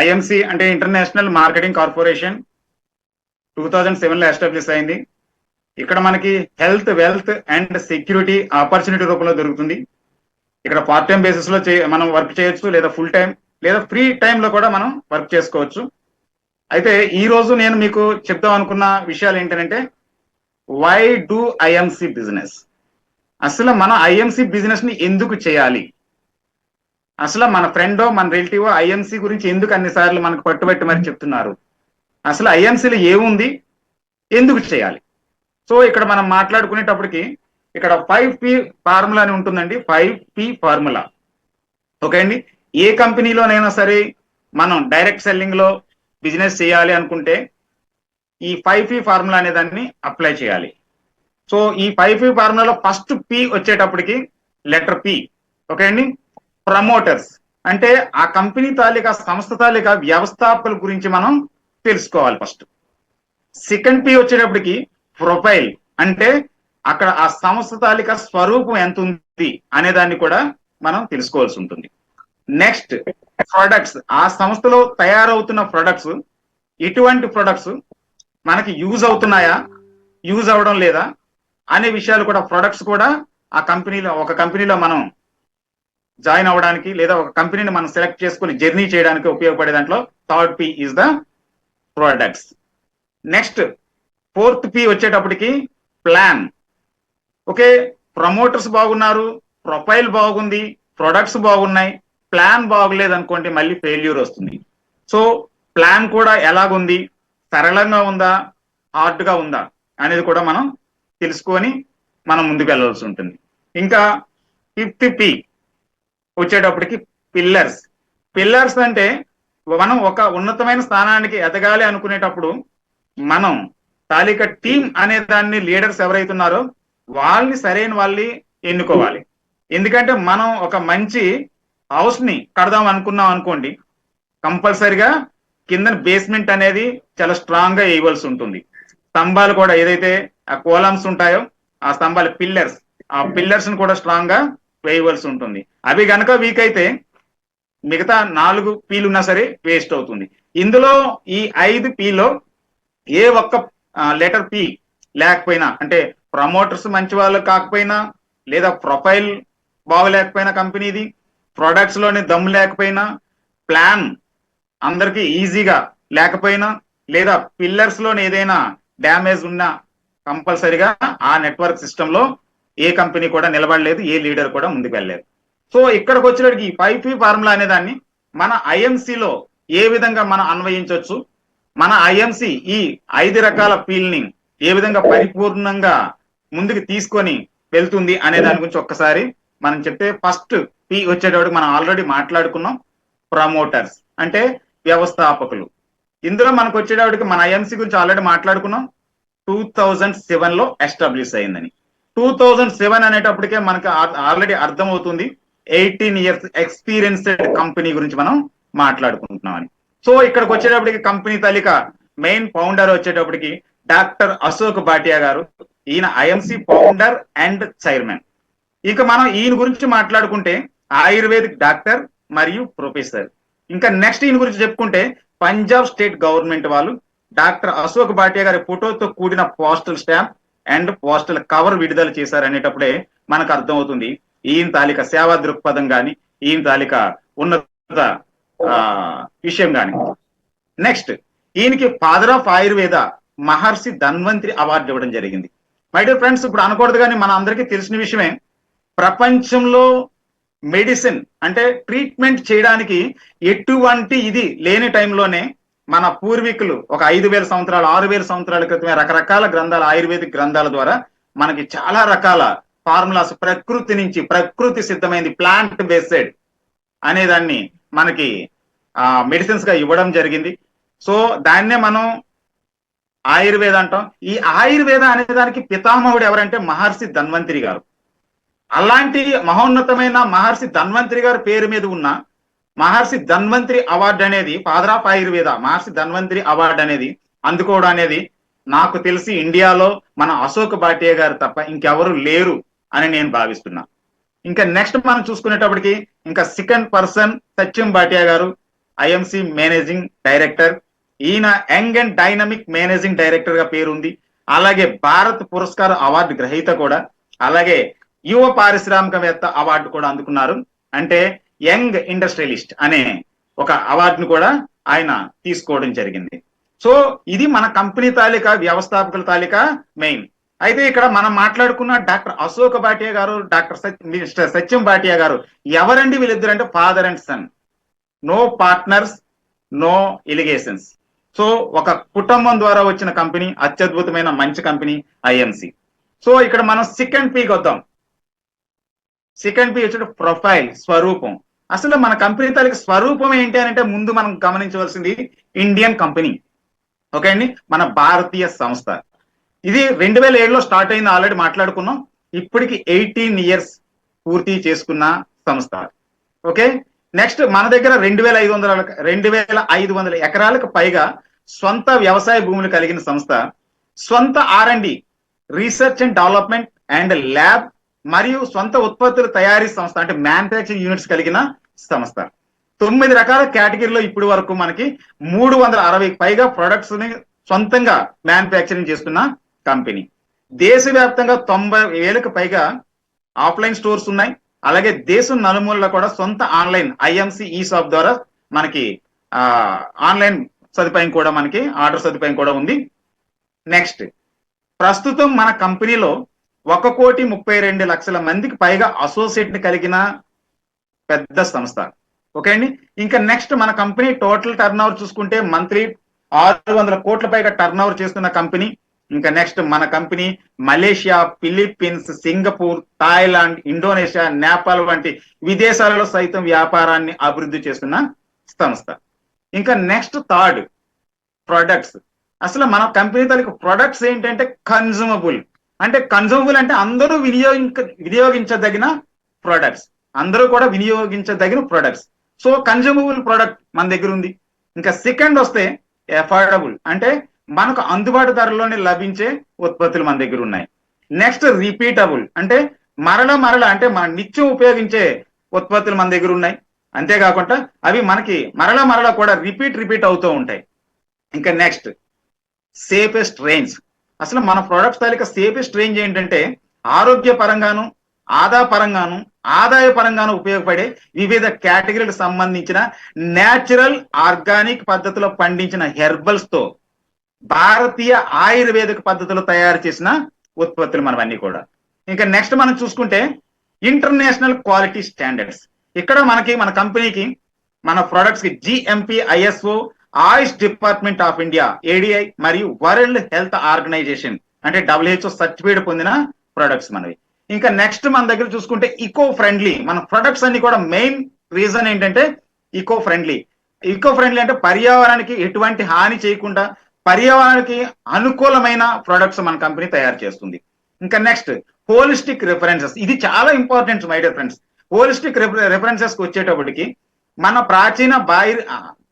IMC అంటే International Marketing Corporation two thousand సెవెన్లో establish అయింది. ఇక్కడ మనకి health wealth and security opportunity రూపంలో దొరుకుతుంది. ఇక్కడ పార్ట్ టైం బేసిస్లో చే- మనం వర్క్ చేయొచ్చు లేదా ఫుల్ టైం లేదా ఫ్రీ లో కూడా మనం వర్క్ చేసుకోవచ్చు. అయితే ఈ రోజు నేను మీకు చెప్దాం అనుకున్న విషయాలు ఏంటంటే వై డూ ఐఎంసి బిజినెస్? అసలు మన ఐఎంసి బిజినెస్ని ఎందుకు చేయాలి? అసలు మన ఫ్రెండో మన రిలేటివ్ ఐఎంసి గురించి ఎందుకు అన్నిసార్లు మనకు పట్టుబట్టి మరి చెప్తున్నారు? అసలు ఐఎంసీలో ఏముంది? ఎందుకు చేయాలి? సో ఇక్కడ మనం మాట్లాడుకునేటప్పటికి ఇక్కడ ఫైవ్ పి ఫార్ములా అని ఉంటుందండి. Five P formula. ఓకే అండి? ఏ కంపెనీలోనైనా సరే మనం డైరెక్ట్ సెల్లింగ్లో బిజినెస్ చేయాలి అనుకుంటే ఈ ఫైవ్ పి ఫార్ములా అనే దాన్ని అప్లై చేయాలి. సో ఈ ఫైవ్ పి ఫార్ములాలో ఫస్ట్ పి వచ్చేటప్పటికి లెటర్ పి. ఓకే అండి? ప్రమోటర్స్ అంటే ఆ కంపెనీ తాలూకా సంస్థ తాలూకా వ్యవస్థాపకుల గురించి మనం తెలుసుకోవాలి ఫస్ట్. సెకండ్ పి వచ్చేటప్పటికి ప్రొఫైల్ అంటే అక్కడ ఆ సంస్థ తాలూకా స్వరూపం ఎంత ఉంది అనే దాన్ని కూడా మనం తెలుసుకోవాల్సి ఉంటుంది. నెక్స్ట్ ప్రొడక్ట్స్ ఆ సంస్థలో తయారవుతున్న ప్రొడక్ట్స్ ఎటువంటి ప్రొడక్ట్స్ మనకి యూజ్ అవుతున్నాయా? యూజ్ అవడం లేదా? అనే విషయాలు కూడా ప్రొడక్ట్స్ కూడా ఆ కంపెనీలో ఒక కంపెనీలో మనం జాయిన్ అవ్వడానికి లేదా ఒక కంపెనీని మనం సెలెక్ట్ చేసుకుని జర్నీ చేయడానికి ఉపయోగపడే దాంట్లో third P is the products next fourth P వచ్చేటప్పటికి ప్లాన్ ఓకే ప్రమోటర్స్ బాగున్నారు ప్రొఫైల్ బాగుంది ప్రొడక్ట్స్ బాగున్నాయి ప్లాన్ బాగులేదు అనుకోండి మళ్ళీ ఫెయిల్యూర్ వస్తుంది. సో ప్లాన్ కూడా ఎలాగుంది సరళంగా ఉందా హార్డ్గా ఉందా అనేది కూడా మనం తెలుసుకొని మనం ముందుకు వెళ్ళాల్సి ఉంటుంది. ఇంకా ఫిఫ్త్ పి వచ్చేటప్పటికి పిల్లర్స్. పిల్లర్స్ అంటే మనం ఒక ఉన్నతమైన స్థానానికి ఎదగాలి అనుకునేటప్పుడు మనం తాలిక టీం అనే దాన్ని లీడర్స్ ఎవరైతున్నారో వాళ్ళని సరైన వాళ్ళని ఎన్నుకోవాలి. ఎందుకంటే మనం ఒక మంచి హౌస్ని కడదాం అనుకున్నాం అనుకోండి కంపల్సరిగా కింద బేస్మెంట్ అనేది చాలా స్ట్రాంగ్గా వేయవలసి ఉంటుంది. స్తంభాలు కూడా ఏదైతే ఆ కోలమ్స్ ఉంటాయో ఆ స్తంభాలు పిల్లర్స్ ఆ పిల్లర్స్ని కూడా స్ట్రాంగ్గా వేయవలసి ఉంటుంది. అవి గనక వీక్ అయితే మిగతా నాలుగు పీలు ఉన్నా సరే వేస్ట్ అవుతుంది. ఇందులో ఈ ఐదు పీలో ఏ ఒక్క లెటర్ పీ లేకపోయినా అంటే ప్రమోటర్స్ మంచి వాళ్ళు కాకపోయినా లేదా ప్రొఫైల్ బాగలేకపోయినా కంపెనీది ప్రొడక్ట్స్లోని దమ్ము లేకపోయినా ప్లాన్ అందరికి ఈజీగా లేకపోయినా లేదా పిల్లర్స్లోని ఏదైనా డ్యామేజ్ ఉన్నా కంపల్సరిగా ఆ నెట్వర్క్ సిస్టమ్లో ఏ కంపెనీ కూడా నిలబడలేదు ఏ లీడర్ కూడా ముందుకు వెళ్ళలేదు. సో ఇక్కడికి వచ్చేటికి ఈ ఫైవ్ పి ఫార్ములా అనే దాన్ని మన ఐఎంసీలో లో ఏ విధంగా మనం అన్వయించవచ్చు మన ఐఎంసి ఈ ఐదు రకాల పీల్ని ఏ విధంగా పరిపూర్ణంగా ముందుకు తీసుకొని వెళ్తుంది అనే దాని గురించి ఒక్కసారి మనం చెప్తే ఫస్ట్ పి వచ్చేటప్పుడు మనం ఆల్రెడీ మాట్లాడుకున్నాం ప్రమోటర్స్ అంటే వ్యవస్థాపకులు. ఇందులో మనకు వచ్చేటప్పటికి మన ఐఎంసి గురించి ఆల్రెడీ మాట్లాడుకున్నాం టూ థౌజండ్ సెవెన్లో ఎస్టాబ్లిష్ అయిందని. టూ థౌజండ్ సెవెన్ అనేటప్పటికే మనకి ఆల్రెడీ అర్థం అవుతుంది ఎయిటీన్ ఇయర్స్ ఎక్స్పీరియన్స్డ్ కంపెనీ గురించి మనం మాట్లాడుకుంటున్నాం అని సో ఇక్కడికి వచ్చేటప్పటికి కంపెనీ తాలిక మెయిన్ ఫౌండర్ వచ్చేటప్పటికి డాక్టర్ అశోక్ భాటియా గారు. ఈయన ఐఎంసి ఫౌండర్ అండ్ చైర్మన్. ఇక మనం ఈయన గురించి మాట్లాడుకుంటే ఆయుర్వేదిక్ డాక్టర్ మరియు ప్రొఫెసర్. ఇంకా నెక్స్ట్ ఈయన గురించి చెప్పుకుంటే పంజాబ్ స్టేట్ గవర్నమెంట్ వాళ్ళు డాక్టర్ అశోక్ భాటియా గారి ఫోటోతో కూడిన postal stamp and postal cover విడుదల చేశారు అనేటప్పుడే మనకు అర్థమవుతుంది. ఈయన తాలిక సేవా దృక్పథం గాని ఈయన తాలిక ఉన్నత ఆ, విషయం గాని. నెక్స్ట్ ఈయనకి father of Ayurveda Maharshi Dhanvantari award ఇవ్వడం జరిగింది. మై డియర్ ఫ్రెండ్స్ ఇప్పుడు అనకూడదు కానీ మన అందరికీ తెలిసిన విషయమే ప్రపంచంలో మెడిసిన్ అంటే ట్రీట్మెంట్ చేయడానికి ఎటువంటి ఇది లేని టైంలోనే మన పూర్వీకులు ఒక ఐదు వేల సంవత్సరాలు ఆరు వేల సంవత్సరాల క్రితమే రకరకాల గ్రంథాలు ఆయుర్వేదిక్ గ్రంథాల ద్వారా మనకి చాలా రకాల ఫార్ములాస్ ప్రకృతి నుంచి ప్రకృతి సిద్ధమైంది ప్లాంట్ బేస్డ్ అనే దాన్ని మనకి మెడిసిన్స్గా ఇవ్వడం జరిగింది. సో దాన్నే మనం ఆయుర్వేద అంటాం. ఈ ఆయుర్వేద అనే దానికి పితామహుడు ఎవరంటే మహర్షి ధన్వంతరి గారు. అలాంటి మహోన్నతమైన మహర్షి ధన్వంతరి గారి పేరు మీద ఉన్న మహర్షి ధన్వంతరి అవార్డు అనేది father of Ayurveda Maharshi Dhanvantari award అనేది అందుకోవడం అనేది నాకు తెలిసి ఇండియాలో మన అశోక్ భాటియా గారు తప్ప ఇంకెవరు లేరు అని నేను భావిస్తున్నా. ఇంకా నెక్స్ట్ మనం చూసుకునేటప్పటికి ఇంకా సెకండ్ పర్సన్ సత్యం భాటియా గారు ఐఎంసి మేనేజింగ్ డైరెక్టర్. ఈయన యంగ్ అండ్ డైనమిక్ మేనేజింగ్ డైరెక్టర్గా పేరుంది. అలాగే భారత్ పురస్కార్ అవార్డు గ్రహీత కూడా. అలాగే యువ పారిశ్రామికవేత్త అవార్డు కూడా అందుకున్నారు. అంటే యంగ్ ఇండస్ట్రియలిస్ట్ అనే ఒక అవార్డును కూడా ఆయన తీసుకోవడం జరిగింది. సో ఇది మన కంపెనీ తాలూకా వ్యవస్థాపకుల తాలూకా మెయిన్. అయితే ఇక్కడ మనం మాట్లాడుకున్న డాక్టర్ అశోక్ భాటియా గారు డాక్టర్ సత్- మిస్టర్ సత్యం భాటియా గారు ఎవరండి వీళ్ళిద్దరు అంటే father and son. No partners no allegations so ఒక కుటుంబం ద్వారా వచ్చిన కంపెనీ అత్యద్భుతమైన మంచి కంపెనీ ఐఎంసి. సో ఇక్కడ మనం సెకండ్ పీకి వద్దాం. సెకండ్ పీ వచ్చే ప్రొఫైల్ స్వరూపం. అసలు మన కంపెనీ తాలూకు స్వరూపం ఏంటి అని అంటే ముందు మనం గమనించవలసింది ఇండియన్ కంపెనీ. ఓకే అండి? మన భారతీయ సంస్థ. ఇది రెండు వేల ఏడులో స్టార్ట్ అయింది ఆల్రెడీ మాట్లాడుకున్నాం. ఇప్పటికి ఎయిటీన్ ఇయర్స్ పూర్తి చేసుకున్న సంస్థ. ఓకే? నెక్స్ట్ మన దగ్గర రెండు వేల ఐదు వందల రెండు వేల ఐదు వందల ఎకరాలకు పైగా సొంత వ్యవసాయ భూములు కలిగిన సంస్థ. సొంత R and research and development and lab మరియు సొంత ఉత్పత్తుల తయారీ సంస్థ అంటే మ్యానుఫ్యాక్చరింగ్ యూనిట్స్ కలిగిన సంస్థ. తొమ్మిది రకాల కేటగిరీలో ఇప్పటి వరకు మనకి మూడు వందల అరవై పైగా ప్రొడక్ట్స్ని సొంతంగా మ్యానుఫ్యాక్చరింగ్ చేస్తున్న కంపెనీ దేశవ్యాప్తంగా తొంభై వేలకు పైగా ఆఫ్లైన్ స్టోర్స్ ఉన్నాయి. అలాగే దేశం నలుమూలలో కూడా సొంత ఆన్లైన్ ఐఎంసి ఈ షాప్ ద్వారా మనకి ఆ ఆన్లైన్ సదుపాయం కూడా మనకి ఆర్డర్ సదుపాయం కూడా ఉంది. నెక్స్ట్ ప్రస్తుతం మన కంపెనీలో ఒక కోటి ముప్పై రెండు లక్షల మందికి పైగా అసోసియేట్ని కలిగిన పెద్ద సంస్థ. ఓకే అండి? ఇంకా నెక్స్ట్ మన కంపెనీ టోటల్ టర్న్ ఓవర్ చూసుకుంటే మంత్లీ ఆరు వందల కోట్ల పైగా టర్న్ ఓవర్ చేస్తున్న కంపెనీ ఇంకా నెక్స్ట్ మన company Malaysia Philippines Singapore Thailand Indonesia Nepal వంటి విదేశాలలో సైతం వ్యాపారాన్ని అభివృద్ధి చేస్తున్న సంస్థ. ఇంకా నెక్స్ట్ థర్డ్ ప్రొడక్ట్స్ అసలు మన కంపెనీ తాలూకు ప్రొడక్ట్స్ ఏంటంటే కన్జ్యూమబుల్ అంటే కన్జూమబుల్ అంటే అందరూ వినియోగించ వినియోగించదగిన ప్రొడక్ట్స్ అందరూ కూడా వినియోగించదగిన ప్రొడక్ట్స్ సో కన్జూమబుల్ ప్రొడక్ట్ మన దగ్గర ఉంది. ఇంకా సెకండ్ వస్తే అఫోర్డబుల్ అంటే మనకు అందుబాటు ధరలోనే లభించే ఉత్పత్తులు మన దగ్గర ఉన్నాయి. నెక్స్ట్ రిపీటబుల్ అంటే మరల మరల అంటే మన నిత్యం ఉపయోగించే ఉత్పత్తులు మన దగ్గర ఉన్నాయి. అంతేకాకుండా అవి మనకి మరల మరల కూడా రిపీట్ రిపీట్ అవుతూ ఉంటాయి. ఇంకా నెక్స్ట్ సేఫెస్ట్ రేంజ్ అసలు మన ప్రొడక్ట్స్ తాలిక సేఫెస్ట్ రేంజ్ ఏంటంటే ఆరోగ్య పరంగాను ఆదా పరంగాను ఆదాయ పరంగాను ఉపయోగపడే వివిధ కేటగిరీలకు సంబంధించిన నేచురల్ ఆర్గానిక్ పద్ధతిలో పండించిన హెర్బల్స్తో భారతీయ ఆయుర్వేదిక పద్ధతిలో తయారు చేసిన ఉత్పత్తులు మనవన్నీ కూడా. ఇంకా నెక్స్ట్ మనం చూసుకుంటే ఇంటర్నేషనల్ క్వాలిటీ స్టాండర్డ్స్ ఇక్కడ మనకి మన కంపెనీకి మన ప్రొడక్ట్స్కి GMP ISO AYUSH department of India ADI మరియు వరల్డ్ హెల్త్ ఆర్గనైజేషన్ అంటే డబ్ల్యూహెచ్ఓ సర్టిఫికేట్ పొందిన ప్రొడక్ట్స్ మనవి. ఇంకా నెక్స్ట్ మన దగ్గర చూసుకుంటే ఈకో ఫ్రెండ్లీ మన ప్రొడక్ట్స్ అన్ని కూడా మెయిన్ రీజన్ ఏంటంటే ఈకో ఫ్రెండ్లీ ఈకో ఫ్రెండ్లీ అంటే పర్యావరణానికి ఎటువంటి హాని చేయకుండా పర్యావరణానికి అనుకూలమైన ప్రొడక్ట్స్ మన కంపెనీ తయారు చేస్తుంది. ఇంకా నెక్స్ట్ హోలిస్టిక్ రిఫరెన్సెస్ ఇది చాలా important my dear friends holistic రిఫరెన్సెస్కి వచ్చేటప్పటికి మన ప్రాచీన బాయి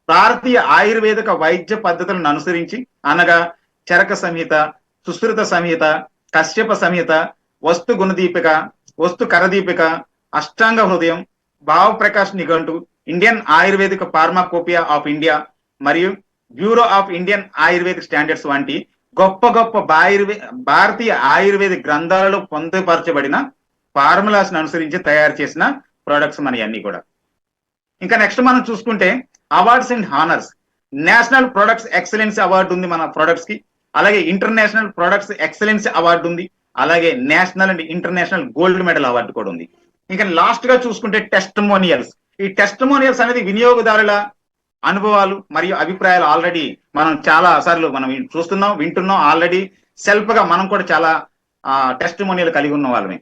భారతీయ ఆయుర్వేదిక వైద్య పద్ధతులను అనుసరించి అనగా చరక సంహిత సుశ్రుత సంహిత కశ్యప సంహిత వస్తు గుణదీపిక వస్తు కరదీపిక అష్టాంగ Hridayam Bhava Prakash Nighantu Indian Ayurvedic Pharmacopoeia of India మరియు Bureau of Indian Ayurvedic Standards వంటి గొప్ప గొప్ప ఆయుర్వే భారతీయ ఆయుర్వేద గ్రంథాలలో పొందుపరచబడిన ఫార్ములాస్ అనుసరించి తయారు చేసిన ప్రొడక్ట్స్ మన అన్ని కూడా. ఇంకా నెక్స్ట్ మనం చూసుకుంటే awards and honours national products excellence award ఉంది మన ప్రొడక్ట్స్కి. అలాగే ఇంటర్నేషనల్ ప్రొడక్ట్స్ ఎక్సలెన్స్ అవార్డు ఉంది. అలాగే national and international gold medal award కూడా ఉంది. ఇంకా లాస్ట్గా చూసుకుంటే టెస్టమోనియల్స్ ఈ టెస్టమోనియల్స్ అనేది వినియోగదారుల అనుభవాలు మరియు అభిప్రాయాలు ఆల్రెడీ మనం చాలా సార్లు మనం చూస్తున్నాం వింటున్నాం. ఆల్రెడీ సెల్ఫ్గా మనం కూడా చాలా టెస్టమోనియల్ కలిగి ఉన్న వాళ్ళమే.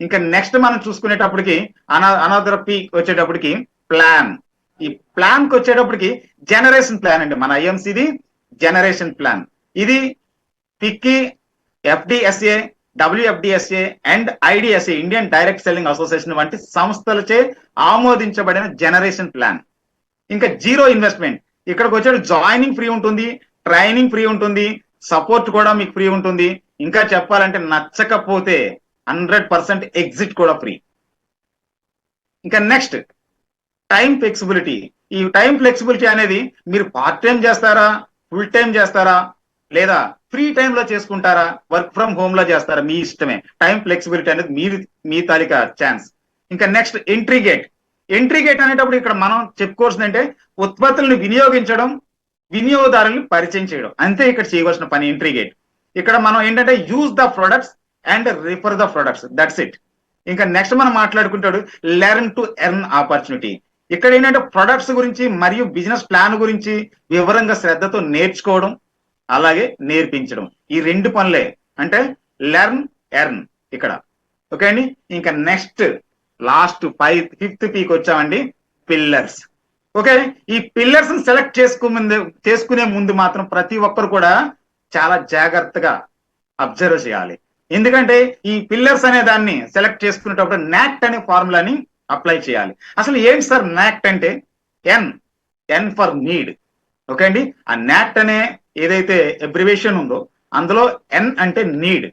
ఇంకా నెక్స్ట్ మనం చూసుకునేటప్పటికి అనా అనాథరపీ వచ్చేటప్పటికి ప్లాన్ ఈ ప్లాన్కి వచ్చేటప్పటికి జనరేషన్ ప్లాన్ అండి. మన ఐఎంసీది జనరేషన్ ప్లాన్ ఇది FICCI FDSA WFDSA and IDSA Indian direct selling association వంటి సంస్థలచే ఆమోదించబడిన జనరేషన్ ప్లాన్ ఇంకా జీరో ఇన్వెస్ట్మెంట్ ఇక్కడికి వచ్చేటప్పుడు జాయినింగ్ ఫ్రీ ఉంటుంది ట్రైనింగ్ ఫ్రీ ఉంటుంది సపోర్ట్ కూడా మీకు ఫ్రీ ఉంటుంది. ఇంకా చెప్పాలంటే నచ్చకపోతే హండ్రెడ్ పర్సెంట్ ఎగ్జిట్ కూడా ఫ్రీ ఇంకా నెక్స్ట్ టైం ఫ్లెక్సిబిలిటీ. ఈ టైం ఫ్లెక్సిబిలిటీ అనేది మీరు పార్ట్ టైం చేస్తారా ఫుల్ టైం చేస్తారా లేదా ఫ్రీ లో చేసుకుంటారా వర్క్ ఫ్రమ్ హోమ్లో చేస్తారా మీ ఇష్టమే. టైం ఫ్లెక్సిబిలిటీ అనేది మీరు మీ తాలిక ఛాన్స్. ఇంకా next entry gate. Entry gate అనేటప్పుడు ఇక్కడ మనం చెప్పుకోవాల్సింది అంటే ఉత్పత్తులను వినియోగించడం వినియోగదారులను పరిచయం చేయడం. అంతే ఇక్కడ చేయవలసిన పని ఎంట్రీ గేట్. ఇక్కడ మనం ఏంటంటే use the products and refer the products. That's it ఇంకా నెక్స్ట్ మనం మాట్లాడుకుంటాడు లెర్న్ టు ఎర్న్ ఆపర్చునిటీ. ఇక్కడ ఏంటంటే ప్రొడక్ట్స్ గురించి మరియు బిజినెస్ ప్లాన్ గురించి వివరంగా శ్రద్ధతో నేర్చుకోవడం అలాగే నేర్పించడం. ఈ రెండు పనులే. అంటే లెర్న్ ఎర్న్ ఇక్కడ. ఓకే అండి? ఇంకా next last five fifth peak వచ్చామండి. పిల్లర్స్ ఓకే ఈ పిల్లర్స్ సెలెక్ట్ చేసుకునే చేసుకునే ముందు మాత్రం ప్రతి ఒక్కరు కూడా చాలా జాగ్రత్తగా అబ్జర్వ్ చేయాలి. ఎందుకంటే ఈ పిల్లర్స్ అనే దాన్ని సెలెక్ట్ చేసుకునేటప్పుడు నాట్ అనే ఫార్ములాని అప్లై చేయాలి. అసలు ఏంటి సార్ నాక్ట్ అంటే N N for need okay అండి? ఆ నాక్ట్ అనే ఏదైతే అబ్రివేషన్ ఉందో అందులో ఎన్ అంటే నీడ్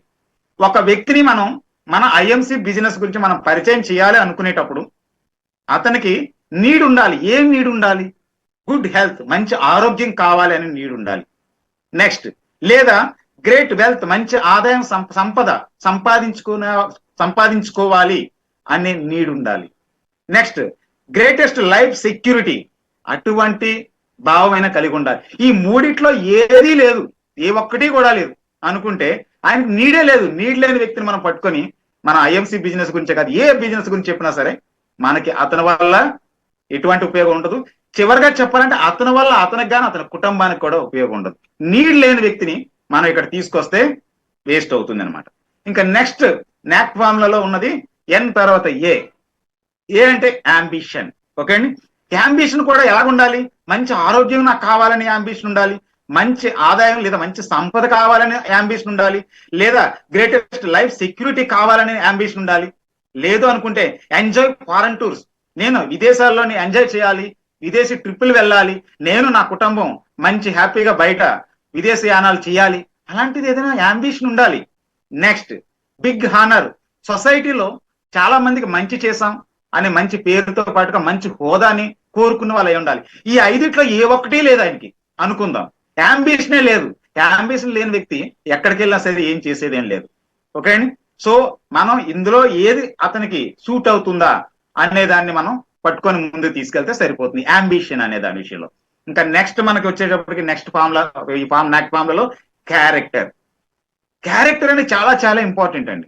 ఒక వ్యక్తిని మనం మన ఐఎంసి బిజినెస్ గురించి మనం పరిచయం చేయాలి అనుకునేటప్పుడు అతనికి నీడ్ ఉండాలి. ఏం నీడ్ ఉండాలి? గుడ్ హెల్త్ మంచి ఆరోగ్యం కావాలి అని నీడ్ ఉండాలి. నెక్స్ట్ లేదా గ్రేట్ వెల్త్ మంచి ఆదాయం సం- సంపద సంపాదించుకునే సంపాదించుకోవాలి అనే నీడ్ ఉండాలి. నెక్స్ట్ గ్రేటెస్ట్ లైఫ్ సెక్యూరిటీ అటువంటి భావమైన కలిగి ఉండాలి. ఈ మూడిట్లో ఏదీ లేదు. ఏ ఒక్కటి కూడా లేదు. అనుకుంటే ఆయనకు నీడే లేదు. నీడ్ లేని వ్యక్తిని మనం పట్టుకొని మన ఐఎంసీ బిజినెస్ గురించే కాదు ఏ బిజినెస్ గురించి చెప్పినా సరే మనకి అతని వల్ల ఎటువంటి ఉపయోగం ఉండదు. చివరిగా చెప్పాలంటే అతని వల్ల అతనికి కానీ అతని కుటుంబానికి కూడా ఉపయోగం ఉండదు. నీడ్ లేని వ్యక్తిని మనం ఇక్కడ తీసుకొస్తే వేస్ట్ అవుతుంది అనమాట ఇంకా నెక్స్ట్ నాక్ ఫామ్లలో ఉన్నది ఎన్ తర్వాత ఏ ఏదంటే యాంబిషన్ ఓకే అండి? యాంబిషన్ కూడా ఎలా ఉండాలి మంచి ఆరోగ్యం నాకు కావాలని యాంబిషన్ ఉండాలి. మంచి ఆదాయం లేదా మంచి సంపద కావాలని యాంబిషన్ ఉండాలి. లేదా గ్రేటెస్ట్ లైఫ్ సెక్యూరిటీ కావాలని అంబిషన్ ఉండాలి. లేదు అనుకుంటే ఎంజాయ్ ఫారెన్ టూర్స్ నేను విదేశాల్లోని ఎంజాయ్ చేయాలి. విదేశీ ట్రిప్పులు వెళ్ళాలి. నేను నా కుటుంబం మంచి హ్యాపీగా బయట విదేశయానాలు చేయాలి. అలాంటిది ఏదైనా యాంబిషన్ ఉండాలి. నెక్స్ట్ బిగ్ హానర్ సొసైటీలో చాలా మందికి మంచి చేశాం. అనే మంచి పేరుతో పాటుగా మంచి హోదాని కోరుకున్న వాళ్ళు అయి ఉండాలి. ఈ ఐదిట్లో ఏ ఒక్కటి లేదు ఆయనకి. అనుకుందాం. అంబిషనే లేదు. అంబిషన్ లేని వ్యక్తి ఎక్కడికి వెళ్ళినా సరే ఏం చేసేది ఏం లేదు. ఓకే అండి? సో మనం ఇందులో ఏది అతనికి సూట్ అవుతుందా అనే దాన్ని మనం పట్టుకొని ముందు తీసుకెళ్తే సరిపోతుంది. అంబిషన్ అనే దాని విషయంలో. ఇంకా నెక్స్ట్ మనకి వచ్చేటప్పటికి నెక్స్ట్ ఫామ్ ఈ ఫామ్ నెక్స్ట్ ఫామ్లలో క్యారెక్టర్ క్యారెక్టర్ అనేది చాలా చాలా ఇంపార్టెంట్ అండి.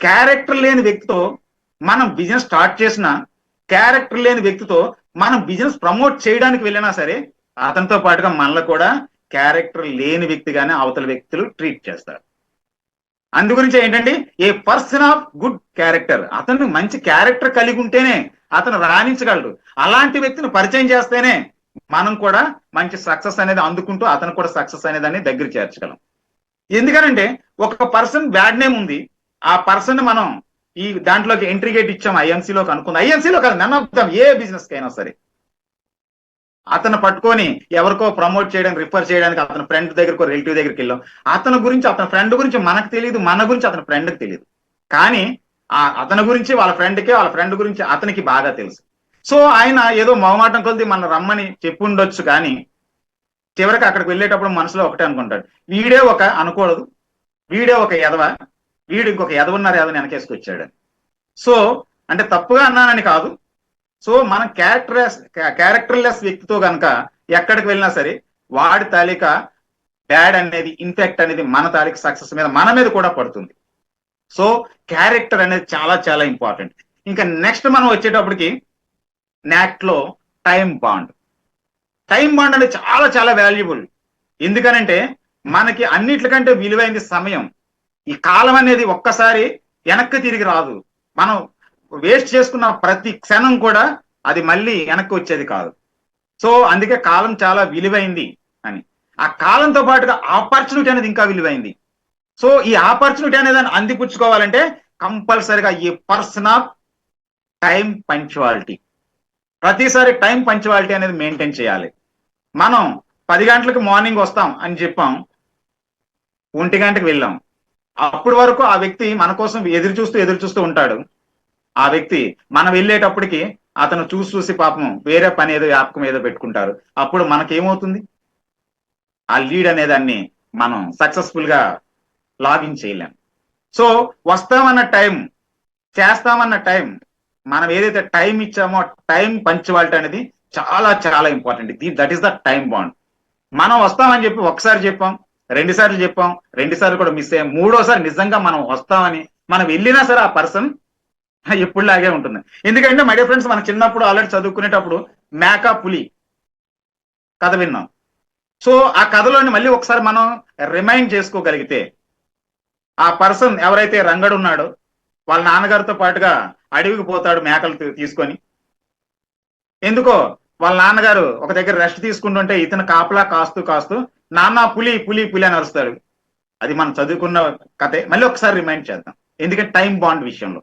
క్యారెక్టర్ లేని వ్యక్తితో మనం బిజినెస్ స్టార్ట్ చేసిన క్యారెక్టర్ లేని వ్యక్తితో మనం బిజినెస్ ప్రమోట్ చేయడానికి వెళ్ళినా సరే అతనితో పాటుగా మనలో కూడా క్యారెక్టర్ లేని వ్యక్తిగానే అవతల వ్యక్తులు ట్రీట్ చేస్తారు. అందు గురించి ఏంటంటే a person of good character అతను మంచి క్యారెక్టర్ కలిగి ఉంటేనే అతను రాణించగలడు. అలాంటి వ్యక్తిని పరిచయం చేస్తేనే మనం కూడా మంచి సక్సెస్ అనేది అందుకుంటూ అతను కూడా సక్సెస్ అనేదాన్ని దగ్గర చేర్చగలం. ఎందుకనంటే ఒక పర్సన్ బ్యాడ్ నేమ్ ఉంది. ఆ పర్సన్ మనం ఈ దాంట్లోకి ఎంట్రీ గేట్ ఇచ్చాం ఐఎంసీలోకి అనుకుందాం. ఐఎంసీలో కాదు నన్ను ఆఫ్ ఏ బిజినెస్ కైనా సరే. అతను పట్టుకొని ఎవరికో ప్రమోట్ చేయడానికి రిఫర్ చేయడానికి అతని ఫ్రెండ్ దగ్గరకు రిలేటివ్ దగ్గరికి వెళ్ళాం. అతని గురించి అతని ఫ్రెండ్ గురించి మనకు తెలియదు మన గురించి అతని ఫ్రెండ్కి తెలియదు. కానీ ఆ అతని గురించి వాళ్ళ ఫ్రెండ్కి వాళ్ళ ఫ్రెండ్ గురించి అతనికి బాగా తెలుసు. సో ఆయన ఏదో మొహమాటం కొలిది మన రమ్మని చెప్పుండొచ్చు కానీ చివరికి అక్కడికి వెళ్ళేటప్పుడు మనసులో ఒకటే అనుకుంటాడు. వీడే ఒక అనకూడదు వీడే ఒక ఎదవ వీడు ఇంకొక ఎదవన్నారు ఎదవని వెనకేసుకొచ్చాడు. సో అంటే తప్పుగా అన్నానని కాదు. సో మనం క్యారెక్టర్ క్యారెక్టర్లెస్ వ్యక్తితో కనుక ఎక్కడికి వెళ్ళినా సరే వాడి తాలిక బ్యాడ్ అనేది ఇన్ఫెక్ట్ అనేది మన తాలిక సక్సెస్ మీద మన మీద కూడా పడుతుంది. సో క్యారెక్టర్ అనేది చాలా చాలా ఇంపార్టెంట్. ఇంకా నెక్స్ట్ మనం వచ్చేటప్పటికి నాక్ట్ టైం బాండ్. టైం బాండ్ అనేది చాలా చాలా వాల్యుబుల్. ఎందుకనంటే మనకి అన్నిటికంటే విలువైంది సమయం. ఈ కాలం అనేది ఒక్కసారి వెనక్కి తిరిగి రాదు. మనం వేస్ట్ చేసుకున్న ప్రతి క్షణం కూడా అది మళ్ళీ వెనక్కి వచ్చేది కాదు. సో అందుకే కాలం చాలా విలువైంది అని. ఆ కాలంతో పాటుగా ఆపర్చునిటీ అనేది ఇంకా విలువైంది. సో ఈ ఆపర్చునిటీ అనేది అందిపుచ్చుకోవాలంటే కంపల్సరిగా ఈ పర్సన్ ఆఫ్ టైం పంచువాలిటీ ప్రతిసారి టైం పంచువాలిటీ అనేది మెయింటైన్ చేయాలి. మనం పది గంటలకు మార్నింగ్ వస్తాం అని చెప్పాం. ఒంటి గంటకు వెళ్ళాం. అప్పటి వరకు ఆ వ్యక్తి మన కోసం ఎదురు చూస్తూ ఎదురు చూస్తూ ఉంటాడు. ఆ వ్యక్తి మనం వెళ్ళేటప్పటికి అతను చూసి చూసి పాపం వేరే పని ఏదో వ్యాపకం ఏదో పెట్టుకుంటారు. అప్పుడు మనకేమవుతుంది? ఆ లీడ్ అనే దాన్ని మనం సక్సెస్ఫుల్గా లాగిన్ చేయలేం. సో వస్తామన్న టైం చేస్తామన్న టైం మనం ఏదైతే టైం ఇచ్చామో టైం పంచువాలిటీ అనేది చాలా చాలా important that is the time bond మనం వస్తామని చెప్పి ఒకసారి చెప్పాం. రెండు సార్లు చెప్పాం రెండు సార్లు కూడా మిస్ అయ్యాం. మూడోసారి నిజంగా మనం వస్తామని మనం వెళ్ళినా సరే ఆ పర్సన్ ఎప్పుడులాగే ఉంటుంది. ఎందుకంటే మై ఫ్రెండ్స్ మనం చిన్నప్పుడు ఆల్రెడీ చదువుకునేటప్పుడు మేకా పులి కథ విన్నాం. సో ఆ కథలోని మళ్ళీ ఒకసారి మనం రిమైండ్ చేసుకోగలిగితే ఆ పర్సన్ ఎవరైతే రంగడు ఉన్నాడో వాళ్ళ నాన్నగారితో పాటుగా అడవికి పోతాడు మేకలు తీసుకొని. ఎందుకో వాళ్ళ నాన్నగారు ఒక దగ్గర రెస్ట్ తీసుకుంటుంటే ఇతను కాపలా కాస్తూ కాస్తూ నాన్న పులి పులి పులి అని అరుస్తాడు అది మనం చదువుకున్న కథే. మళ్ళీ ఒకసారి రిమైండ్ చేద్దాం. ఎందుకంటే టైం బాండ్ విషయంలో.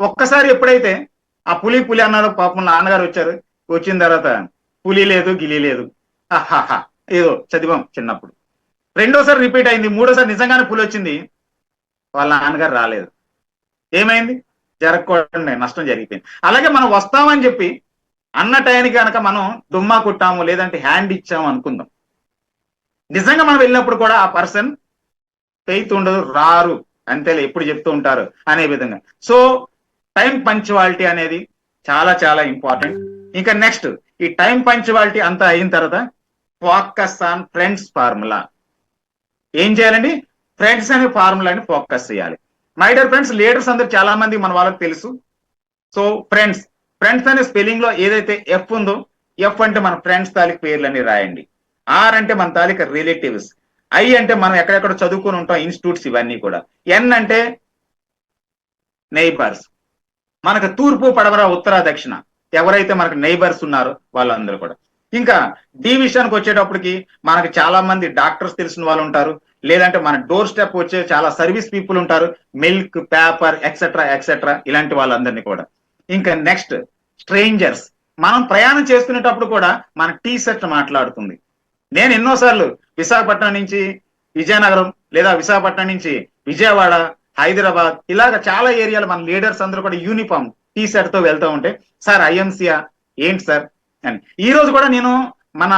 ఒక్కసారి ఎప్పుడైతే ఆ పులి పులి అన్నారు పాపం నాన్నగారు వచ్చారు. వచ్చిన తర్వాత పులి లేదు గిలి లేదు. ఆహాహా ఏదో చదివాం చిన్నప్పుడు. రెండోసారి రిపీట్ అయింది. మూడోసారి నిజంగానే పులి వచ్చింది. వాళ్ళ నాన్నగారు రాలేదు. ఏమైంది? జరగకూడదు నష్టం జరిగిపోయింది. అలాగే మనం వస్తామని చెప్పి అన్న టైంకి కనుక మనం దుమ్మా కుట్టాము లేదంటే హ్యాండ్ ఇచ్చాము అనుకుందాం. నిజంగా మనం వెళ్ళినప్పుడు కూడా ఆ పర్సన్ ఫెయిత్ ఉండదు రారు. అంతేలే ఎప్పుడు చెప్తూ ఉంటారు అనే విధంగా. సో టైం పంచువాలిటీ అనేది చాలా చాలా ఇంపార్టెంట్ ఇంకా నెక్స్ట్ ఈ టైం పంచువాలిటీ అంతా అయిన తర్వాత ఫోకస్ ఆన్ ఫ్రెండ్స్ ఫార్ములా ఏం చేయాలండి? ఫ్రెండ్స్ అనే ఫార్ములాని ఫోకస్ చేయాలి. మై డియర్ ఫ్రెండ్స్ లీడర్స్ అందరు చాలా మంది మన వాళ్ళకి తెలుసు. సో ఫ్రెండ్స్ ఫ్రెండ్స్ అనే స్పెల్లింగ్లో ఏదైతే ఎఫ్ ఉందో ఎఫ్ అంటే మన ఫ్రెండ్స్ తాలూకు పేర్లన్నీ రాయండి. ఆర్ అంటే మన తాలిక రిలేటివ్స్ ఐ అంటే మనం ఎక్కడెక్కడ చదువుకుని ఉంటాం ఇన్స్టిట్యూట్స్ ఇవన్నీ కూడా. ఎన్ అంటే నైబర్స్ మనకు తూర్పు పడమర ఉత్తర దక్షిణ. ఎవరైతే మనకు నైబర్స్ ఉన్నారో వాళ్ళందరూ కూడా. ఇంకా డి విషయానికి వచ్చేటప్పటికి మనకి చాలా మంది డాక్టర్స్ తెలిసిన వాళ్ళు ఉంటారు. లేదంటే మన డోర్ స్టెప్ వచ్చే చాలా సర్వీస్ పీపుల్ ఉంటారు. మిల్క్ పేపర్ ఎక్సెట్రా ఎక్సెట్రా ఇలాంటి వాళ్ళందరినీ కూడా. ఇంకా నెక్స్ట్ స్ట్రేంజర్స్ మనం ప్రయాణం చేసుకునేటప్పుడు కూడా మన టీ షర్ట్ మాట్లాడుతుంది. నేను ఎన్నోసార్లు విశాఖపట్నం నుంచి విజయనగరం లేదా విశాఖపట్నం నుంచి విజయవాడ హైదరాబాద్ ఇలాగ చాలా ఏరియాలు మన లీడర్స్ అందరూ కూడా యూనిఫామ్ టీ షర్ట్తో వెళ్తూ ఉంటే సార్ ఐఎంసీఆ ఏంటి సార్? అని. ఈ రోజు కూడా నేను మన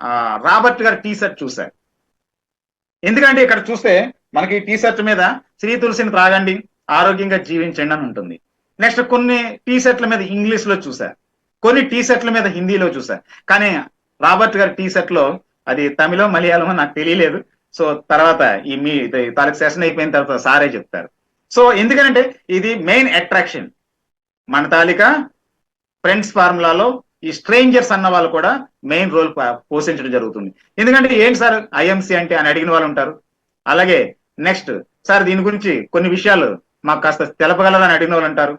ఆ, రాబర్ట్ గారి టీ షర్ట్ చూసా ఎందుకంటే ఇక్కడ చూస్తే మనకి టీ షర్ట్ మీద శ్రీ తులసిని త్రాగండి ఆరోగ్యంగా జీవించండి అని ఉంటుంది. నెక్స్ట్ కొన్ని టీ షర్ట్ల మీద ఇంగ్లీష్లో చూసా కొన్ని టీ షర్ట్ల మీద హిందీలో చూసా కానీ రాబర్ట్ గారి టీ షర్ట్లో అది తమిళం మలయాళమో నాకు తెలియలేదు. సో తర్వాత ఈ మీ తాలూకు సెషన్ అయిపోయిన తర్వాత సారే చెప్తారు. సో ఎందుకంటే ఇది మెయిన్ అట్రాక్షన్. మన తాలిక ఫ్రెండ్స్ ఫార్ములాలో ఈ స్ట్రేంజర్స్ అన్న వాళ్ళు కూడా మెయిన్ రోల్ పోషించడం జరుగుతుంది. ఎందుకంటే ఏంటి సార్ ఐఎంసీ అంటే అని అడిగిన వాళ్ళు ఉంటారు. అలాగే నెక్స్ట్ సార్ దీని గురించి కొన్ని విషయాలు మాకు కాస్త తెలపగలరని అడిగిన వాళ్ళు అంటారు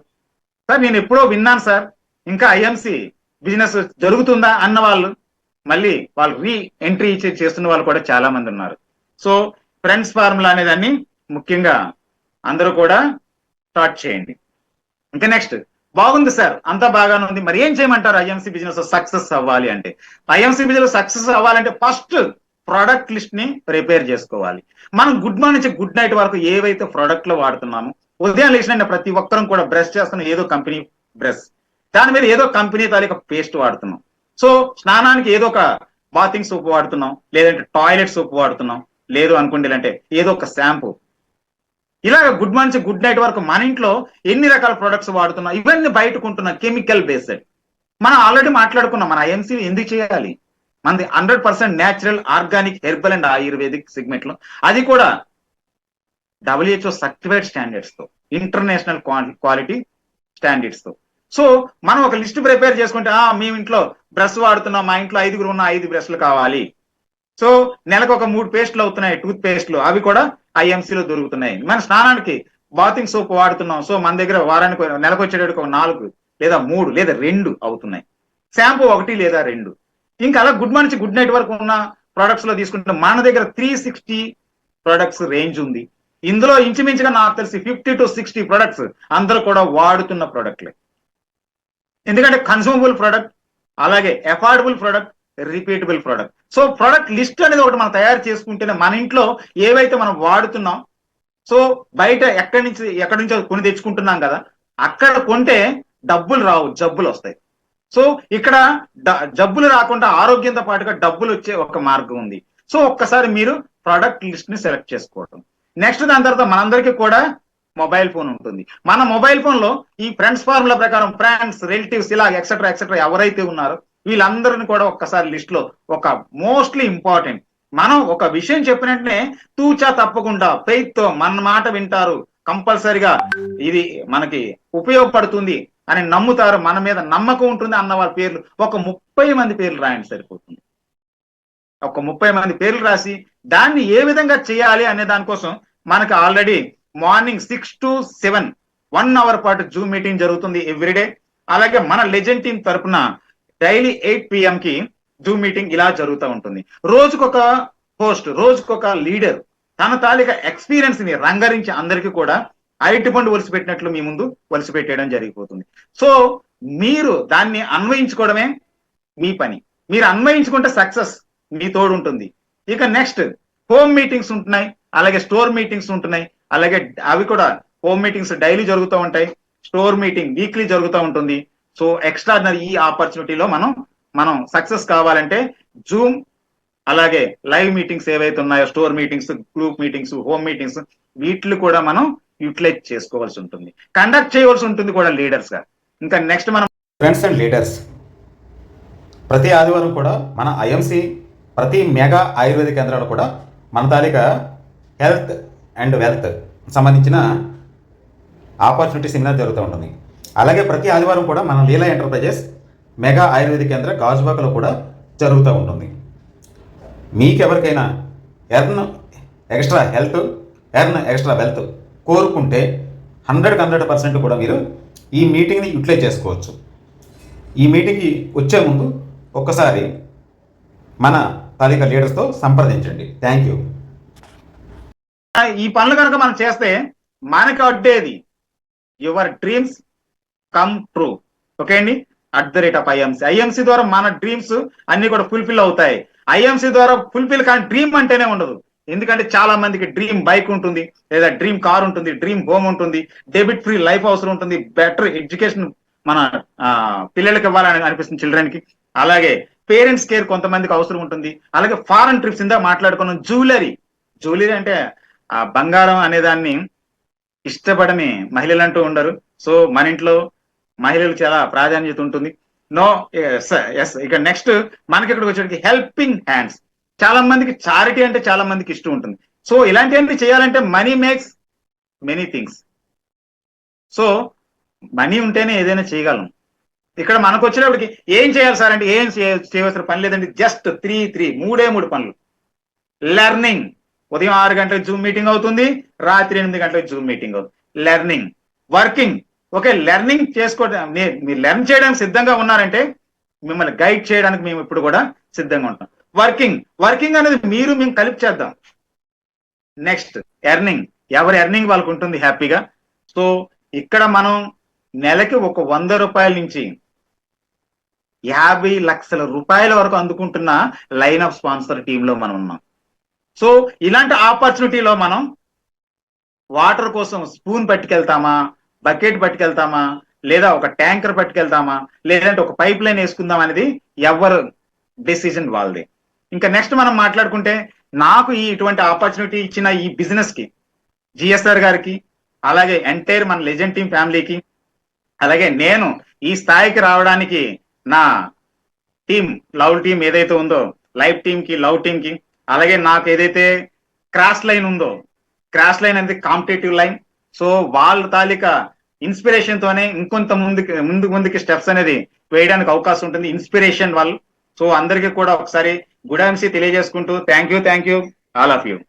సార్ నేను ఎప్పుడో విన్నాను సార్ ఇంకా ఐఎంసీ బిజినెస్ జరుగుతుందా అన్న వాళ్ళు మళ్ళీ వాళ్ళు రీ ఎంట్రీ ఇచ్చి చేస్తున్న వాళ్ళు కూడా చాలా మంది ఉన్నారు. సో ఫ్రెండ్స్ ఫార్ములా అనేదాన్ని ముఖ్యంగా అందరూ కూడా స్టార్ట్ చేయండి. ఇంకా నెక్స్ట్ బాగుంది సార్ అంతా బాగానే ఉంది. మరి ఏం చేయమంటారు ఐఎంసీ బిజినెస్ సక్సెస్ అవ్వాలి అంటే? ఐఎంసీ బిజినెస్ సక్సెస్ అవ్వాలంటే ఫస్ట్ ప్రోడక్ట్ లిస్ట్ని ప్రిపేర్ చేసుకోవాలి. మనం గుడ్ మార్నింగ్ నుంచి గుడ్ నైట్ వరకు ఏవైతే ప్రోడక్ట్లో వాడుతున్నామో ఉదయం లేచిన ప్రతి ఒక్కరం కూడా బ్రష్ చేస్తున్న ఏదో కంపెనీ బ్రష్ దాని మీద ఏదో కంపెనీ తాలూకా పేస్ట్ వాడుతున్నాం. సో స్నానానికి ఏదో ఒక బాతింగ్ సోప్ వాడుతున్నాం లేదంటే టాయిలెట్ సోప్ వాడుతున్నాం లేదు అనుకుంటే అంటే ఏదో ఒక షాంపూ. ఇలాగ గుడ్ మార్నింగ్ గుడ్ నైట్ వరకు మన ఇంట్లో ఎన్ని రకాల ప్రొడక్ట్స్ వాడుతున్నాం ఇవన్నీ బయటకుంటున్నాం కెమికల్ బేస్డ్. మనం ఆల్రెడీ మాట్లాడుకున్నాం మన ఐఎంసీ ఎందుకు చేయాలి? మనది hundred percent natural organic herbal and ayurvedic సెగ్మెంట్లో అది కూడా డబ్ల్యూహెచ్ఓ సర్టిఫైడ్ స్టాండర్డ్స్తో ఇంటర్నేషనల్ క్వాలిటీ స్టాండర్డ్స్తో సో మనం ఒక లిస్ట్ ప్రిపేర్ చేసుకుంటే ఆ మేము ఇంట్లో బ్రష్ వాడుతున్నాం మా ఇంట్లో ఐదుగురు ఉన్న ఐదు బ్రష్లు కావాలి. సో నెలకు ఒక మూడు పేస్ట్లు అవుతున్నాయి టూత్ పేస్ట్లు అవి కూడా ఐఎంసీలో లో దొరుకుతున్నాయి. మన స్నానానికి బాతింగ్ సోప్ వాడుతున్నాం. సో మన దగ్గర వారానికి నెలకు వచ్చేటప్పుడు ఒక నాలుగు లేదా మూడు లేదా రెండు అవుతున్నాయి. షాంపూ ఒకటి లేదా రెండు. ఇంకా అలా గుడ్ మార్నింగ్ గుడ్ నైట్ వరకు ఉన్న ప్రొడక్ట్స్లో తీసుకుంటే మన దగ్గర త్రీ సిక్స్టీ ప్రొడక్ట్స్ రేంజ్ ఉంది. ఇందులో ఇంచుమించుగా నాకు తెలిసి ఫిఫ్టీ టు సిక్స్టీ ప్రొడక్ట్స్ అందరూ కూడా వాడుతున్న ప్రొడక్ట్లే. ఎందుకంటే కన్సూమబుల్ ప్రొడక్ట్ అలాగే affordable product repeatable product so product list అనేది ఒకటి మనం తయారు చేసుకుంటేనే మన ఇంట్లో ఏవైతే మనం వాడుతున్నాం సో బయట ఎక్కడి నుంచి ఎక్కడి నుంచో కొని తెచ్చుకుంటున్నాం కదా అక్కడ కొంటే డబ్బులు రావు జబ్బులు వస్తాయి. సో ఇక్కడ జబ్బులు రాకుండా ఆరోగ్యంతో పాటుగా డబ్బులు వచ్చే ఒక మార్గం ఉంది. సో ఒక్కసారి మీరు ప్రోడక్ట్ లిస్ట్ని సెలెక్ట్ చేసుకోవటం. నెక్స్ట్ దాని తర్వాత మనందరికీ కూడా మొబైల్ ఫోన్ ఉంటుంది. మన మొబైల్ ఫోన్లో ఈ ఫ్రెండ్స్ ఫార్ములా ప్రకారం ఫ్రెండ్స్ రిలేటివ్స్ ఇలా ఎక్సెట్రా ఎక్సెట్రా ఎవరైతే ఉన్నారో వీళ్ళందరిని కూడా ఒక్కసారి లిస్ట్లో ఒక మోస్ట్లీ ఇంపార్టెంట్. మనం ఒక విషయం చెప్పినట్టునే తూచా తప్పకుండా ఫెయిత్తో మన మాట వింటారు. కంపల్సరిగా ఇది మనకి ఉపయోగపడుతుంది అని నమ్ముతారు. మన మీద నమ్మకం ఉంటుంది అన్న వాళ్ళ పేర్లు. ఒక ముప్పై మంది పేర్లు రాయండి సరిపోతుంది. ఒక ముప్పై మంది పేర్లు రాసి దాన్ని ఏ విధంగా చేయాలి అనే దానికోసం మనకి already morning six to seven. One hour పాటు జూమ్ మీటింగ్ జరుగుతుంది ఎవ్రీడే అలాగే మన లెజెండ్ టీం తరఫున డైలీ ఎయిట్ పిఎం కి జూమ్ మీటింగ్ ఇలా జరుగుతూ ఉంటుంది. రోజుకొక పోస్ట్ రోజుకొక లీడర్ తన తాలిక ఎక్స్పీరియన్స్ని రంగరించి అందరికీ కూడా అరటి పండు ఒలిసి పెట్టినట్లు మీ ముందు ఒలిసి పెట్టేయడం జరిగిపోతుంది. సో మీరు దాన్ని అన్వయించుకోవడమే మీ పని. మీరు అన్వయించుకుంటే సక్సెస్ మీ తోడు ఉంటుంది ఇక నెక్స్ట్ హోమ్ మీటింగ్స్ ఉంటున్నాయి అలాగే స్టోర్ మీటింగ్స్ ఉంటున్నాయి. అలాగే అవి కూడా హోమ్ మీటింగ్స్ డైలీ జరుగుతూ ఉంటాయి స్టోర్ మీటింగ్ వీక్లీ జరుగుతూ ఉంటుంది. సో ఎక్స్ట్రాడినరీ ఈ ఆపర్చునిటీలో మనం మనం సక్సెస్ కావాలంటే జూమ్ అలాగే లైవ్ మీటింగ్స్ ఏవైతే ఉన్నాయో store meetings group meetings home meetings వీటిని కూడా మనం యూటిలైజ్ చేసుకోవాల్సి ఉంటుంది. కండక్ట్ చేయవలసి ఉంటుంది కూడా లీడర్స్గా. ఇంకా నెక్స్ట్ మనం ఫ్రెండ్స్ అండ్ లీడర్స్ ప్రతి ఆదివారం కూడా మన ఐఎంసి ప్రతి మెగా ఆయుర్వేద కేంద్రాలు కూడా మన తాలిక హెల్త్ అండ్ వెల్త్ సంబంధించిన ఆపర్చునిటీ సెమినార్ జరుగుతూ ఉంటుంది. అలాగే ప్రతి ఆదివారం కూడా మన లీలా ఎంటర్ప్రైజెస్ మెగా ఆయుర్వేద కేంద్ర గాజువాకలో కూడా జరుగుతూ ఉంటుంది. మీకెవరికైనా earn extra health earn extra wealth కోరుకుంటే హండ్రెడ్కి హండ్రెడ్ పర్సెంట్ కూడా మీరు ఈ మీటింగ్ని యూటిలైజ్ చేసుకోవచ్చు. ఈ మీటింగ్కి వచ్చే ముందు ఒక్కసారి మన తాలూకా లీడర్స్తో సంప్రదించండి. Thank you. ఈ పనులు కనుక మనం చేస్తే మనకి అడ్డేది your dreams come true okay అండి? At the rate of IMC IMC ద్వారా మన డ్రీమ్స్ అన్ని కూడా ఫుల్ఫిల్ అవుతాయి. ఐఎంసీ ద్వారా ఫుల్ఫిల్ కానీ డ్రీమ్ అంటేనే ఉండదు. ఎందుకంటే చాలా మందికి డ్రీమ్ బైక్ ఉంటుంది లేదా డ్రీమ్ కార్ ఉంటుంది డ్రీమ్ హోమ్ ఉంటుంది డెబిట్ ఫ్రీ లైఫ్ అవసరం ఉంటుంది బెటర్ ఎడ్యుకేషన్ మన ఆ, పిల్లలకి ఇవ్వాలని అనిపిస్తుంది చిల్డ్రన్కి అలాగే పేరెంట్స్ కేర్ కొంతమందికి అవసరం ఉంటుంది. అలాగే ఫారెన్ ట్రిప్స్ ఇందా మాట్లాడుకున్నాం జ్యువెలరీ జ్యువెలరీ అంటే ఆ బంగారం అనే దాన్ని ఇష్టపడని మహిళలు అంటూ ఉండరు. సో మన ఇంట్లో మహిళలు చాలా ప్రాధాన్యత ఉంటుంది. నో ఎస్ ఇక నెక్స్ట్ మనకి ఇక్కడికి వచ్చేటికి హెల్పింగ్ హ్యాండ్స్ చాలా మందికి చారిటీ అంటే చాలా మందికి ఇష్టం ఉంటుంది. సో ఇలాంటివన్నీ చేయాలంటే money makes many things so money ఉంటేనే ఏదైనా చేయగలం. ఇక్కడ మనకు వచ్చినప్పటికి ఏం చేయాలి సార్ అంటే ఏం చేయవలసిన పని లేదండి జస్ట్ త్రీ త్రీ మూడే మూడు పనులు. లెర్నింగ్ ఉదయం ఆరు గంటలకు జూమ్ మీటింగ్ అవుతుంది రాత్రి ఎనిమిది గంటలకు జూమ్ మీటింగ్ అవుతుంది. లెర్నింగ్ వర్కింగ్ ఓకే లెర్నింగ్ చేసుకోవడం మీరు లెర్న్ చేయడానికి సిద్ధంగా ఉన్నారంటే మిమ్మల్ని గైడ్ చేయడానికి మేము ఇప్పుడు కూడా సిద్ధంగా ఉంటాం. వర్కింగ్ వర్కింగ్ అనేది మీరు మేము కలిపి చేద్దాం. నెక్స్ట్ ఎర్నింగ్ ఎవరి ఎర్నింగ్ వాళ్ళకు ఉంటుంది హ్యాపీగా? సో ఇక్కడ మనం నెలకి ఒక వంద రూపాయల నుంచి యాభై లక్షల రూపాయల వరకు అందుకుంటున్న లైన్ ఆఫ్ స్పాన్సర్ టీంలో మనం ఉన్నాం. సో ఇలాంటి ఆపర్చునిటీలో మనం వాటర్ కోసం స్పూన్ పట్టుకెళ్తామా బకెట్ పట్టుకెళ్తామా లేదా ఒక ట్యాంకర్ పట్టుకెళ్తామా లేదంటే ఒక పైప్ లైన్ వేసుకుందాం అనేది ఎవరు డెసిజన్ వాళ్ళది. ఇంకా నెక్స్ట్ మనం మాట్లాడుకుంటే నాకు ఈ ఇటువంటి ఆపర్చునిటీ ఇచ్చిన ఈ బిజినెస్కి జిఎస్ఆర్ గారికి అలాగే ఎంటైర్ మన లెజెండ్ టీం ఫ్యామిలీకి అలాగే నేను ఈ స్థాయికి రావడానికి నా టీం లవ్ టీం ఏదైతే ఉందో లైఫ్ టీం కి లవ్ టీం కి అలాగే నాకు ఏదైతే క్రాస్ లైన్ ఉందో క్రాస్ లైన్ అనేది కాంపిటేటివ్ లైన్. సో వాళ్ళ తాలిక ఇన్స్పిరేషన్ తోనే ఇంకొంత ముందుకి ముందు ముందుకి స్టెప్స్ అనేది వేయడానికి అవకాశం ఉంటుంది. ఇన్స్పిరేషన్ వాళ్ళు. సో అందరికీ కూడా ఒకసారి గుడ్ తెలియజేసుకుంటూ thank you thank you. All of you.